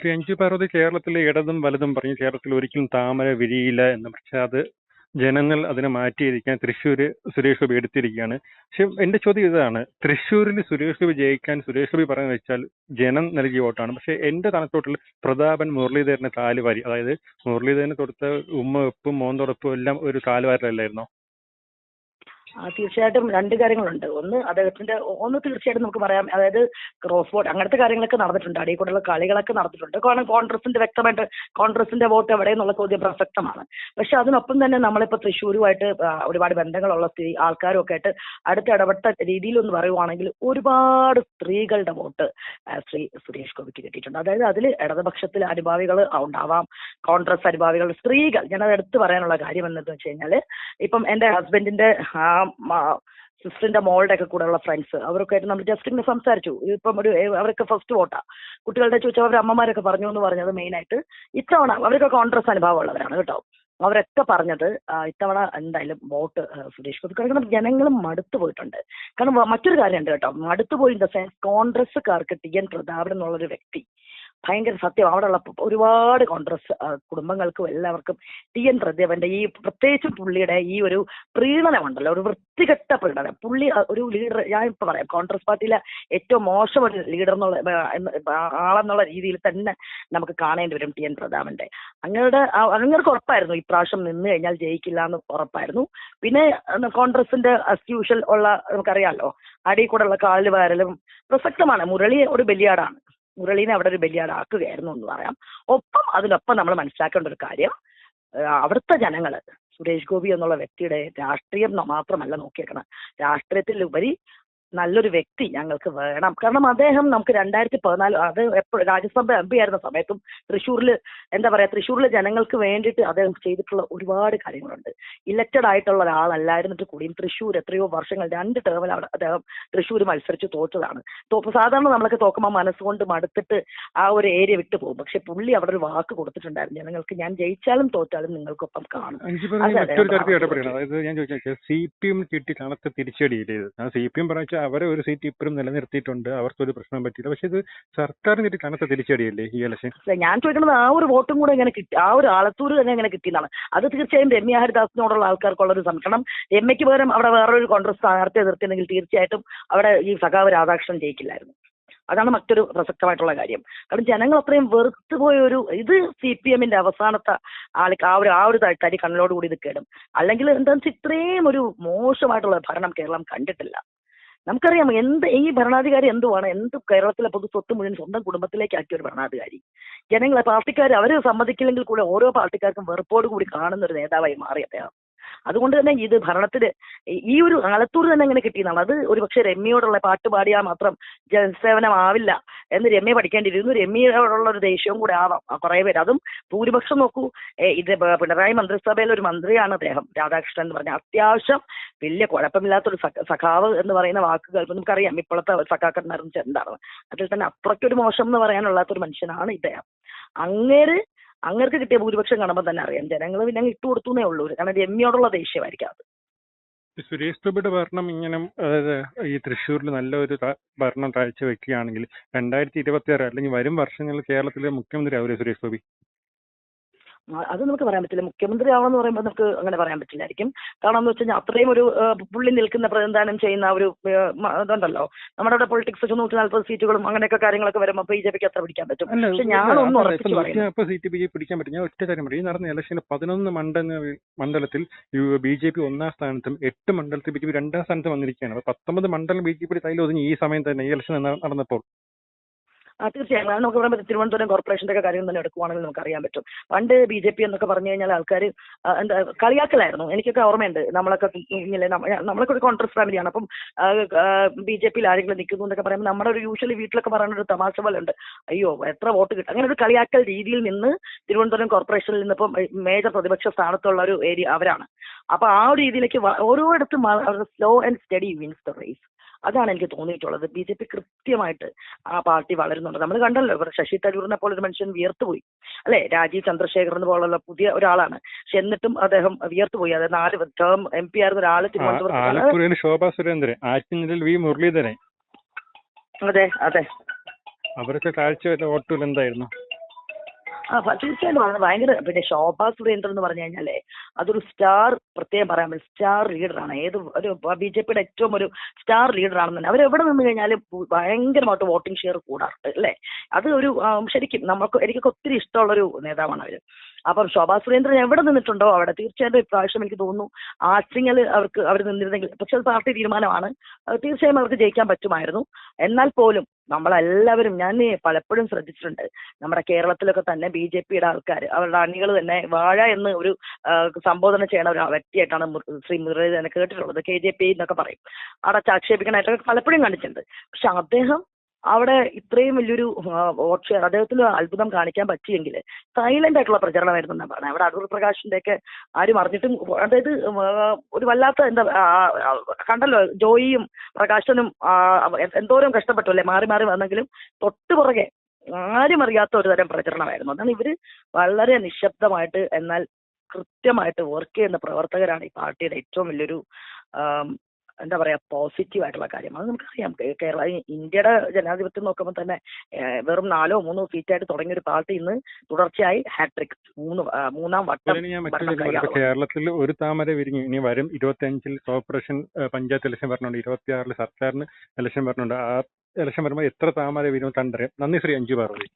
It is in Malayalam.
ശ്രീ അഞ്ജു പാർവതി കേരളത്തിലെ ഇടതും വലതും പറഞ്ഞു കേരളത്തിൽ ഒരിക്കലും താമര വിരിയില്ല എന്ന് പക്ഷെ അത് ജനങ്ങൾ അതിനെ മാറ്റിയിരിക്കാൻ തൃശ്ശൂർ സുരേഷ് ഗോപി എടുത്തിരിക്കുകയാണ്. പക്ഷെ എന്റെ ചോദ്യം ഇതാണ് തൃശ്ശൂരിൽ സുരേഷ് ഗോപി ജയിക്കാൻ സുരേഷ് ഗോപി പറഞ്ഞു വെച്ചാൽ ജനം നൽകിയ വോട്ടാണ്. പക്ഷെ എന്റെ തലത്തോട്ടിൽ പ്രതാപൻ മുരളീധരന് താലുവാരി അതായത് മുരളീധരന് കൊടുത്ത ഉമ്മ വെപ്പും മോന്തുറപ്പും എല്ലാം ഒരു താലുവാരിലല്ലായിരുന്നോ തീർച്ചയായിട്ടും രണ്ട് കാര്യങ്ങളുണ്ട്. ഒന്ന് അദ്ദേഹത്തിന്റെ ഒന്ന് തീർച്ചയായിട്ടും നമുക്ക് പറയാം അതായത് ക്രോസ് വോട്ട് അങ്ങനത്തെ കാര്യങ്ങളൊക്കെ നടന്നിട്ടുണ്ട്. അടിയിൽ കൂടെയുള്ള കളികളൊക്കെ നടന്നിട്ടുണ്ട്. കാരണം കോൺഗ്രസിന്റെ വ്യക്തമായിട്ട് കോൺഗ്രസിന്റെ വോട്ട് എവിടെ എന്നുള്ള ചോദ്യം പ്രസക്തമാണ്. പക്ഷെ അതിനൊപ്പം തന്നെ നമ്മളിപ്പോ തൃശ്ശൂരുമായിട്ട് ഒരുപാട് ബന്ധങ്ങളുള്ള സ്ത്രീ ആൾക്കാരും ഒക്കെ ആയിട്ട് അടുത്ത ഇടപെട്ട രീതിയിൽ ഒന്ന് പറയുവാണെങ്കിൽ ഒരുപാട് സ്ത്രീകളുടെ വോട്ട് ശ്രീ സുരേഷ് ഗോപിക്ക് കിട്ടിയിട്ടുണ്ട്. അതായത് അതിൽ ഇടതുപക്ഷത്തിൽ അനുഭാവികൾ ഉണ്ടാവാം കോൺഗ്രസ് അനുഭാവികൾ സ്ത്രീകൾ. ഞാനത് എടുത്തു പറയാനുള്ള കാര്യം എന്താണെന്ന് വെച്ച് കഴിഞ്ഞാൽ ഇപ്പം എന്റെ ഹസ്ബൻഡിന്റെ സിസ്റ്ററിന്റെ മോളുടെ ഒക്കെ കൂടെയുള്ള ഫ്രണ്ട്സ് അവരൊക്കെ ആയിട്ട് നമ്മൾ ജസ്റ്റ് ഇങ്ങനെ സംസാരിച്ചു. ഇപ്പം ഒരു അവരൊക്കെ ഫസ്റ്റ് വോട്ടാ. കുട്ടികളുടെ ചോദിച്ചാൽ അവരുടെ അമ്മമാരൊക്കെ പറഞ്ഞു എന്ന് പറഞ്ഞത് മെയിൻ ആയിട്ട് ഇത്തവണ അവരൊക്കെ കോൺഗ്രസ് അനുഭവമുള്ളവരാണ് കേട്ടോ. അവരൊക്കെ പറഞ്ഞത് ഇത്തവണ എന്തായാലും വോട്ട് സുരേഷ് ഗോപി കാരണം ജനങ്ങളും മടുത്തു പോയിട്ടുണ്ട്. കാരണം മറ്റൊരു മറ്റൊരു കാര്യമുണ്ട് കേട്ടോ. മടുത്തു പോയി ഇൻ ദ സെൻസ് കോൺഗ്രസ്സുകാർക്ക് ടി എൻ പ്രതാപൻ എന്നുള്ളൊരു വ്യക്തി ഭയങ്കര സത്യം. അവിടെയുള്ള ഒരുപാട് കോൺഗ്രസ് കുടുംബങ്ങൾക്കും എല്ലാവർക്കും ടി. എൻ. പ്രദേവന്റെ ഈ പ്രത്യേകിച്ച് പുള്ളിയുടെ ഈ ഒരു പ്രീണനമുണ്ടല്ലോ. ഒരു വൃത്തികെട്ട പ്രീണനം. പുള്ളി ഒരു ലീഡർ ഞാൻ ഇപ്പൊ പറയാം കോൺഗ്രസ് പാർട്ടിയിലെ ഏറ്റവും മോശം ഒരു ലീഡർ എന്നുള്ള ആളെന്നുള്ള രീതിയിൽ തന്നെ നമുക്ക് കാണേണ്ടി വരും ടി. എൻ. പ്രതാപന്റെ. അങ്ങയുടെ അങ്ങനെ ഉറപ്പായിരുന്നു ഇപ്രാവശ്യം നിന്ന് കഴിഞ്ഞാൽ ജയിക്കില്ല എന്ന് ഉറപ്പായിരുന്നു. പിന്നെ കോൺഗ്രസിന്റെ അസ്യൂഷൽ ഉള്ള നമുക്കറിയാലോ അടിയിൽ കൂടെ ഉള്ള കാലിൽ വാരലും പ്രസക്തമാണ്. മുരളി ഒരു ബലിയാടാണ്. മുരളീനെ അവിടെ ഒരു ബലിയാടാക്കുകയായിരുന്നു എന്ന് പറയാം. ഒപ്പം അതിനൊപ്പം നമ്മൾ മനസ്സിലാക്കേണ്ട ഒരു കാര്യം അവിടുത്തെ ജനങ്ങൾ സുരേഷ് ഗോപി എന്നുള്ള വ്യക്തിയുടെ രാഷ്ട്രീയം മാത്രമല്ല നോക്കിയേക്കണം രാഷ്ട്രീയത്തിലുപരി നല്ലൊരു വ്യക്തി ഞങ്ങൾക്ക് വേണം. കാരണം അദ്ദേഹം നമുക്ക് രണ്ടായിരത്തി പതിനാല് അത് എപ്പോഴും രാജ്യസഭ എം പി ആയിരുന്ന സമയത്തും തൃശ്ശൂരിൽ എന്താ പറയാ തൃശ്ശൂരിലെ ജനങ്ങൾക്ക് വേണ്ടിയിട്ട് അദ്ദേഹം ചെയ്തിട്ടുള്ള ഒരുപാട് കാര്യങ്ങളുണ്ട്. ഇലക്റ്റഡ് ആയിട്ടുള്ള ഒരാളല്ലായിരുന്നിട്ട് കൂടിയും തൃശ്ശൂർ എത്രയോ വർഷങ്ങൾ രണ്ട് ടേമിൽ അവിടെ അദ്ദേഹം തൃശ്ശൂർ മത്സരിച്ച് തോറ്റതാണ്. സാധാരണ നമ്മളൊക്കെ തോക്കുമ്പോൾ മനസ്സുകൊണ്ട് മടുത്തിട്ട് ആ ഒരു ഏരിയ വിട്ടു പോകും. പക്ഷെ പുള്ളി അവിടെ ഒരു വാക്ക് കൊടുത്തിട്ടുണ്ടായിരുന്നു. ജനങ്ങൾക്ക് ഞാൻ ജയിച്ചാലും തോറ്റാലും നിങ്ങൾക്കൊപ്പം കാണും. അതായത് ഞാൻ ചോദിച്ചാൽ സി പി എം കിട്ടി കണക്ക് തിരിച്ചടിയില്ലേ സി പി എം പറഞ്ഞാൽ അവരെ ഒരു സീറ്റ് ഇപ്പോഴും നിലനിർത്തിയിട്ടുണ്ട്. അവർക്കൊരു പ്രശ്നം പറ്റിയില്ല. പക്ഷെ ഇത് സർക്കാരിന് കിട്ടി കനത്ത തിരിച്ചടിയല്ലേ ഈ ഇലക്ഷൻ? ഞാൻ ചോദിക്കുന്നത് ആ ഒരു വോട്ടും കൂടെ എങ്ങനെ കിട്ടി ആ ഒരു ആളത്തൂർ തന്നെ എങ്ങനെ കിട്ടിയെന്നാണ് അത് തീർച്ചയായും രമ്യ ഹരിദാസിനോടുള്ള ആൾക്കാർക്കുള്ള ഒരു സംരക്ഷണം രമ്യയ്ക്ക് പകരം അവിടെ വേറൊരു കോൺഗ്രസ് സ്ഥാനാർത്ഥിയെ നിർത്തിയെങ്കിൽ തീർച്ചയായിട്ടും അവിടെ ഈ സഖാവ് രാധാകൃഷ്ണൻ ജയിക്കില്ലായിരുന്നു. അതാണ് മറ്റൊരു പ്രസക്തമായിട്ടുള്ള കാര്യം. കാരണം ജനങ്ങൾ അത്രയും വെറുത്തു പോയ ഒരു ഇത് സി പി എമ്മിന്റെ അവസാനത്തെ ആൾക്ക് ആ ഒരു ആ ഒരു തരി കണ്ണിലോട് കൂടി ഇത് കേടും. അല്ലെങ്കിൽ എന്താണെന്ന് വെച്ചാൽ ഇത്രയും ഒരു മോശമായിട്ടുള്ള ഭരണം കേരളം കണ്ടിട്ടില്ല. നമുക്കറിയാം എന്ത് ഈ ഭരണാധികാരി എന്തുവാണ് എന്ത് കേരളത്തിലെ പൊതു സ്വത്ത് മുഴുവൻ സ്വന്തം കുടുംബത്തിലേക്ക് ആക്കിയ ഒരു ഭരണാധികാരി? ജനങ്ങളെ പാർട്ടിക്കാർ അവർ സമ്മതിക്കില്ലെങ്കിൽ കൂടെ ഓരോ പാർട്ടിക്കാർക്കും വെറുപ്പോട് കൂടി കാണുന്ന ഒരു നേതാവായി മാറി അദ്ദേഹം. അതുകൊണ്ട് തന്നെ ഇത് ഭരണത്തിന് ഈ ഒരു ആലത്തൂർ തന്നെ എങ്ങനെ കിട്ടിയതാണ് അത് ഒരു പക്ഷേ രമ്യയോടുള്ള പാട്ട് പാടിയാൽ മാത്രം ജനസേവനമാവില്ല എന്ന് രമ്യ പഠിക്കേണ്ടിയിരുന്നു. രമ്യയോടുള്ള ഒരു ദേഷ്യവും കൂടെ ആവാം കുറേ പേര്. അതും ഭൂരിപക്ഷം നോക്കൂ ഇത് പിണറായി മന്ത്രിസഭയിൽ ഒരു മന്ത്രിയാണ് അദ്ദേഹം രാധാകൃഷ്ണൻ എന്ന് പറഞ്ഞ അത്യാവശ്യം വലിയ കുഴപ്പമില്ലാത്തൊരു സഖാവ് എന്ന് പറയുന്ന വാക്കുകൾ നമുക്കറിയാം ഇപ്പോഴത്തെ സഖാക്കന്മാരെന്ന് എന്താണ്. അതിൽ തന്നെ അത്രയ്ക്കൊരു മോശം എന്ന് പറയാനുള്ളാത്തൊരു മനുഷ്യനാണ് ഇദ്ദേഹം. അങ്ങേര് അങ്ങർക്ക് കിട്ടിയ ഭൂരിപക്ഷം കാണുമ്പോൾ തന്നെ അറിയാം. ജനങ്ങൾ പിന്നെ അങ്ങ് ഇട്ടുകൊടുത്തേ ഉള്ളൂ. കാരണം രമ്യയോടുള്ള ദേഷ്യമായിരിക്കും അത്. സുരേഷ് ഗോപിയുടെ ഭരണം ഇങ്ങനെ ഈ തൃശ്ശൂരിൽ നല്ലൊരു ഭരണം കാഴ്ചവെക്കുകയാണെങ്കിൽ രണ്ടായിരത്തി ഇരുപത്തി ആറ് അല്ലെങ്കിൽ വരും വർഷങ്ങളിൽ കേരളത്തിലെ മുഖ്യമന്ത്രി ആവില്ലേ സുരേഷ് ഗോപി അത് നമുക്ക് പറയാൻ പറ്റില്ല. മുഖ്യമന്ത്രി ആവണമെന്ന് പറയുമ്പോൾ നമുക്ക് അങ്ങനെ പറയാൻ പറ്റില്ലായിരിക്കും. കാരണം എന്ന് വെച്ചാൽ കഴിഞ്ഞാൽ അത്രയും ഒരു പുള്ളി നിൽക്കുന്ന പ്രതിനിധാനം ചെയ്യുന്ന ഒരു ഇതുണ്ടല്ലോ. നമ്മുടെ അവിടെ പൊളിറ്റിക്സ് നൂറ്റി നാൽപ്പത് സീറ്റുകളും അങ്ങനെയൊക്കെ കാര്യങ്ങളൊക്കെ വരുമ്പോൾ ബി ജെ പിക്ക് അത്ര പിടിക്കാൻ പറ്റും. പക്ഷെ ഞാനൊന്നും ഉറപ്പിച്ചു സീറ്റ് ബി ജെ പി പിടിക്കാൻ പറ്റും ഞാൻ ഒറ്റ കാര്യം പറയും. നടന്ന ഇലക്ഷനിൽ പതിനൊന്ന് മണ്ഡല മണ്ഡലത്തിൽ ബി ജെ പി ഒന്നാം സ്ഥാനത്തും എട്ട് മണ്ഡലത്തിൽ ബി ജെ പി രണ്ടാം സ്ഥാനത്ത് വന്നിരിക്കുകയാണ്. പത്തൊമ്പത് മണ്ഡലം ബി ജെ പി തൈൽ ഒതുങ്ങി ഈ സമയം തന്നെ ഈ ഇലക്ഷൻ നടന്നപ്പോൾ. ആ തീർച്ചയായും. അത് നമുക്ക് പറയുമ്പോൾ തിരുവനന്തപുരം കോർപ്പറേഷന്റെ ഒക്കെ കാര്യം തന്നെ എടുക്കുവാണെങ്കിൽ നമുക്ക് അറിയാൻ പറ്റും. പണ്ട് ബി ജെ പി എന്നൊക്കെ പറഞ്ഞു കഴിഞ്ഞാൽ ആൾക്കാർ എന്താ കളിയാക്കലായിരുന്നു. എനിക്കൊക്കെ ഓർമ്മയുണ്ട്. നമ്മളൊക്കെ ഇങ്ങനെ നമ്മ- നമ്മളൊക്കെ ഒരു കോൺഗ്രസ് ഫാമിലിയാണ്. അപ്പം ബി ജെ പിയിൽ ആരെങ്കിലും നിൽക്കുന്നു എന്നൊക്കെ പറയുമ്പോൾ നമ്മുടെ ഒരു യൂഷ്വലി വീട്ടിലൊക്കെ പറയുന്ന ഒരു തമാശ പോലെ ഉണ്ട് അയ്യോ എത്ര വോട്ട് കിട്ടും? അങ്ങനെ ഒരു കളിയാക്കൽ രീതിയിൽ നിന്ന് തിരുവനന്തപുരം കോർപ്പറേഷനിൽ നിന്ന് ഇപ്പം മേജർ പ്രതിപക്ഷ സ്ഥാനത്തുള്ള ഒരു ഏരിയ അവരാണ്. അപ്പൊ ആ ഒരു രീതിയിലേക്ക് ഓരോ ഓരോയിടത്തും slow and steady wins the race അതാണ് എനിക്ക് തോന്നിയിട്ടുള്ളത്. ബി ജെ പി കൃത്യമായിട്ട് ആ പാർട്ടി വളരുന്നുണ്ട്. നമ്മൾ കണ്ടല്ലോ ഇവർ ശശി തരൂറിനെ പോലെ ഒരു മനുഷ്യൻ വിയർത്തുപോയി. അല്ലെ? രാജീവ് ചന്ദ്രശേഖരൻ പോലുള്ള പുതിയ ഒരാളാണ്. പക്ഷെ എന്നിട്ടും അദ്ദേഹം വിയർത്തുപോയി. അതായത് നാല് ടേം എം പി ആയിരുന്ന ഒരാൾ തിരുവനന്തപുരത്ത് ശോഭാ സുരേന്ദ്രൻ ആറ്റിങ്ങലിൽ വി മുരളീധരൻ. അതെ അതെ. അവരൊക്കെ കാഴ്ച വോട്ടുകൾ എന്തായിരുന്നു? ആ തീർച്ചയായിട്ടും ഭയങ്കര പിന്നെ ശോഭാ സുരേന്ദ്രൻ എന്ന് പറഞ്ഞു കഴിഞ്ഞാലേ അതൊരു സ്റ്റാർ പ്രത്യേകം പറയാൻ പറ്റും സ്റ്റാർ ലീഡറാണ് ഏത് ഒരു ബി ജെ പിയുടെ ഏറ്റവും ഒരു സ്റ്റാർ ലീഡറാണെന്ന് തന്നെ. അവരെവിടെ നിന്ന് കഴിഞ്ഞാലും ഭയങ്കരമായിട്ട് വോട്ടിംഗ് ഷെയർ കൂടാറുണ്ട് അല്ലേ? അത് ഒരു ശരിക്കും നമുക്ക് എനിക്കൊക്കെ ഒത്തിരി ഇഷ്ടമുള്ളൊരു നേതാവാണ് അവർ അപ്പം ശോഭാ സുരേന്ദ്രൻ എവിടെ നിന്നിട്ടുണ്ടോ അവിടെ? തീർച്ചയായിട്ടും ഇപ്രാവശ്യം എനിക്ക് തോന്നുന്നു ആറ്റിങ്ങൽ അവർക്ക് അവർ നിന്നിരുന്നെങ്കിൽ പക്ഷെ അത് പാർട്ടി തീരുമാനമാണ്. തീർച്ചയായും അവർക്ക് ജയിക്കാൻ പറ്റുമായിരുന്നു. എന്നാൽ പോലും നമ്മളെല്ലാവരും ഞാൻ പലപ്പോഴും ശ്രദ്ധിച്ചിട്ടുണ്ട്. നമ്മുടെ കേരളത്തിലൊക്കെ തന്നെ ബി ജെ പിയുടെ ആൾക്കാർ അവരുടെ അണികൾ തന്നെ വാഴ എന്ന് ഒരു സംബോധന ചെയ്യണ ഒരു വ്യക്തിയായിട്ടാണ് ശ്രീ മുരളീധരനെ കേട്ടിട്ടുള്ളത് കെ ജെ പി എന്നൊക്കെ പറയും. അവിടെ ആക്ഷേപിക്കണായിട്ടൊക്കെ പലപ്പോഴും കണ്ടിട്ടുണ്ട്. പക്ഷെ അദ്ദേഹം അവിടെ ഇത്രയും വലിയൊരു വോട്ട് അദ്ദേഹത്തിന് അത്ഭുതം കാണിക്കാൻ പറ്റിയെങ്കിൽ സൈലന്റ് ആയിട്ടുള്ള പ്രചരണമായിരുന്നു എന്നാണ് പറഞ്ഞത്. അവിടെ അടൂർ പ്രകാശിന്റെ ഒക്കെ ആരും അറിഞ്ഞിട്ടും അതായത് ഒരു വല്ലാത്ത എന്താ കണ്ടല്ലോ ജോയിയും പ്രകാശനും എന്തോരം കഷ്ടപ്പെട്ടു അല്ലേ മാറി മാറി വന്നെങ്കിലും തൊട്ടു പുറകെ ആരും അറിയാത്ത ഒരു തരം പ്രചരണമായിരുന്നു. അതാണ് ഇവർ വളരെ നിശബ്ദമായിട്ട് എന്നാൽ കൃത്യമായിട്ട് വർക്ക് ചെയ്യുന്ന പ്രവർത്തകരാണ് ഈ പാർട്ടിയുടെ ഏറ്റവും വലിയൊരു എന്താ പറയാ പോസിറ്റീവ് ആയിട്ടുള്ള കാര്യം. അത് നമുക്കറിയാം. കേരള ഇന്ത്യയുടെ ജനാധിപത്യം നോക്കുമ്പോൾ തന്നെ വെറും നാലോ മൂന്നോ സീറ്റായിട്ട് തുടങ്ങിയ ഒരു പാർട്ടി ഇന്ന് തുടർച്ചയായി ഹാട്രിക് മൂന്ന് മൂന്നാം വട്ടം കേരളത്തിൽ ഒരു താമര വിരിഞ്ഞു. ഇനി വരും ഇരുപത്തി അഞ്ചിൽ കോർപ്പറേഷൻ പഞ്ചായത്ത് ഇലക്ഷൻ വരണുണ്ട്. ഇരുപത്തി ആറിൽ സർക്കാരിന് ഇലക്ഷൻ വരണുണ്ട്. ആ ഇലക്ഷൻ വരുമ്പോൾ എത്ര താമര വിരിഞ്ഞു? കണ്ടറിയാം നന്ദി ശ്രീ അഞ്ചു പാർവതി.